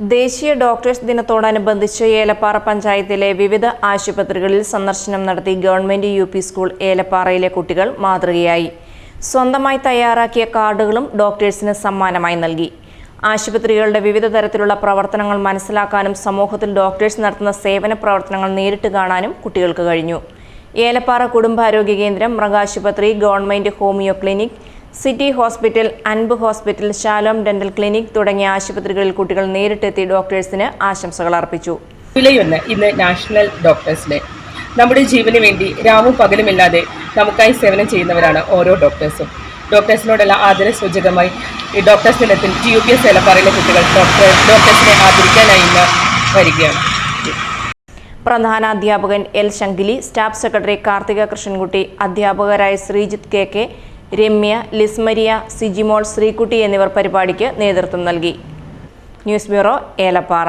ദേശീയ ഡോക്ടേഴ്സ് ദിനത്തോടനുബന്ധിച്ച് ഏലപ്പാറ പഞ്ചായത്തിലെ വിവിധ ആശുപത്രികളിൽ സന്ദർശനം നടത്തി ഗവൺമെന്റ് യു പി സ്കൂൾ ഏലപ്പാറയിലെ കുട്ടികൾ മാതൃകയായി. സ്വന്തമായി തയ്യാറാക്കിയ കാർഡുകളും ഡോക്ടേഴ്സിന് സമ്മാനമായി നൽകി. ആശുപത്രികളുടെ വിവിധ തരത്തിലുള്ള പ്രവർത്തനങ്ങൾ മനസ്സിലാക്കാനും സമൂഹത്തിൽ ഡോക്ടേഴ്സ് നടത്തുന്ന സേവന പ്രവർത്തനങ്ങൾ നേരിട്ട് കാണാനും കുട്ടികൾക്ക് കഴിഞ്ഞു. ഏലപ്പാറ കുടുംബാരോഗ്യ കേന്ദ്രം മൃഗാശുപത്രി government homeo clinic city hospital Anbu hospital Shalom dental clinic തുടങ്ങിയ ആശുപത്രികളിൽ കുട്ടികൾ നേരിട്ടെത്തി ഡോക്ടേഴ്സിന് ആശംസകൾ അർപ്പിച്ചു. ജൂലൈ ഒന്ന് ഇന്ന് നാഷണൽ ഡോക്ടേഴ്സ് ഡേ നമ്മുടെ ജീവന് വേണ്ടി രാവും പകലുമില്ലാതെ നമുക്കായി സേവനം ചെയ്യുന്നവരാണ് ഓരോ ഡോക്ടേഴ്സും. ഡോക്ടേഴ്സിനോടുള്ള ആദര സൂചകമായി ഈ ഡോക്ടേഴ്സ് ദിനത്തിൽ ടി യു പി എസ് ഏലപ്പാറയിലെ കുട്ടികൾ ഡോക്ടർ ഡോക്ടേഴ്സിനെ ആദരിക്കാനായി ഇന്ന് വരികയാണ്. പ്രധാന അധ്യാപകൻ L Sankili staff secretary Karthika Krishnankutty അധ്യാപകരായ ശ്രീജിത്ത് കെ കെ രമ്യ ലിസ്മരിയ സിജിമോൾ ശ്രീകുട്ടി എന്നിവർ പരിപാടിക്ക് നേതൃത്വം നൽകി. News bureau Elappara.